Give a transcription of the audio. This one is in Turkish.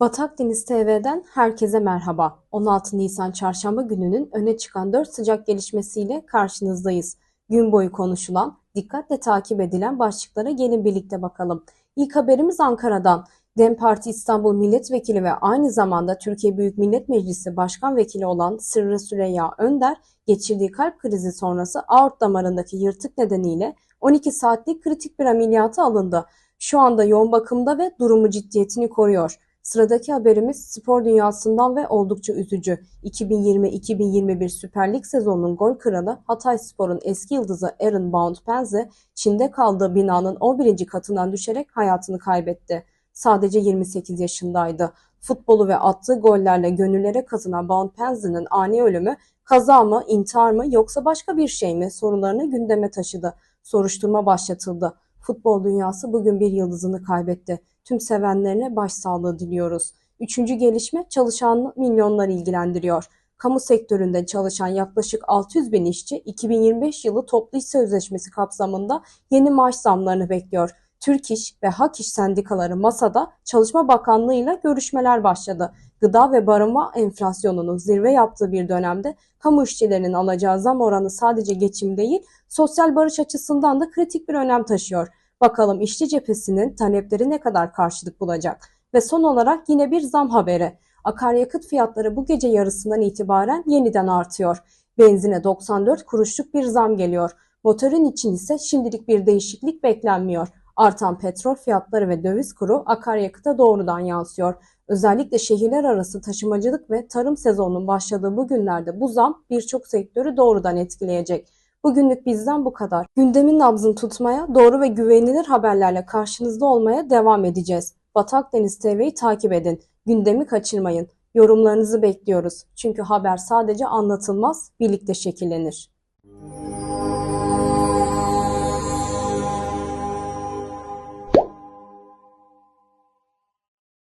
Batı Akdeniz TV'den herkese merhaba. 16 Nisan Çarşamba gününün öne çıkan 4 sıcak gelişmesiyle karşınızdayız. Gün boyu konuşulan, dikkatle takip edilen başlıklara gelin birlikte bakalım. İlk haberimiz Ankara'dan. DEM Parti İstanbul Milletvekili ve aynı zamanda Türkiye Büyük Millet Meclisi Başkan Vekili olan Sırrı Süreyya Önder, geçirdiği kalp krizi sonrası aort damarındaki yırtık nedeniyle 12 saatlik kritik bir ameliyata alındı. Şu anda yoğun bakımda ve durumu ciddiyetini koruyor. Sıradaki haberimiz spor dünyasından ve oldukça üzücü. 2020-2021 Süper Lig sezonunun gol kralı Hatayspor'un eski yıldızı Aaron Bound-Penze, Çin'de kaldığı binanın 11. katından düşerek hayatını kaybetti. Sadece 28 yaşındaydı. Futbolu ve attığı gollerle gönüllere kazanan Bound-Penze'nin ani ölümü kaza mı, intihar mı yoksa başka bir şey mi sorularını gündeme taşıdı. Soruşturma başlatıldı. Futbol dünyası bugün bir yıldızını kaybetti. Tüm sevenlerine başsağlığı diliyoruz. Üçüncü gelişme çalışan milyonları ilgilendiriyor. Kamu sektöründe çalışan yaklaşık 600 bin işçi 2025 yılı toplu iş sözleşmesi kapsamında yeni maaş zamlarını bekliyor. Türk İş ve Hak İş sendikaları masada Çalışma Bakanlığı ile görüşmeler başladı. Gıda ve barınma enflasyonunun zirve yaptığı bir dönemde kamu işçilerinin alacağı zam oranı sadece geçim değil, sosyal barış açısından da kritik bir önem taşıyor. Bakalım işçi cephesinin talepleri ne kadar karşılık bulacak? Ve son olarak yine bir zam haberi. Akaryakıt fiyatları bu gece yarısından itibaren yeniden artıyor. Benzine 94 kuruşluk bir zam geliyor. Motorun için ise şimdilik bir değişiklik beklenmiyor. Artan petrol fiyatları ve döviz kuru akaryakıta doğrudan yansıyor. Özellikle şehirler arası taşımacılık ve tarım sezonunun başladığı bu günlerde bu zam birçok sektörü doğrudan etkileyecek. Bugünlük bizden bu kadar. Gündemin nabzını tutmaya, doğru ve güvenilir haberlerle karşınızda olmaya devam edeceğiz. Batı Akdeniz TV'yi takip edin. Gündemi kaçırmayın. Yorumlarınızı bekliyoruz. Çünkü haber sadece anlatılmaz, birlikte şekillenir.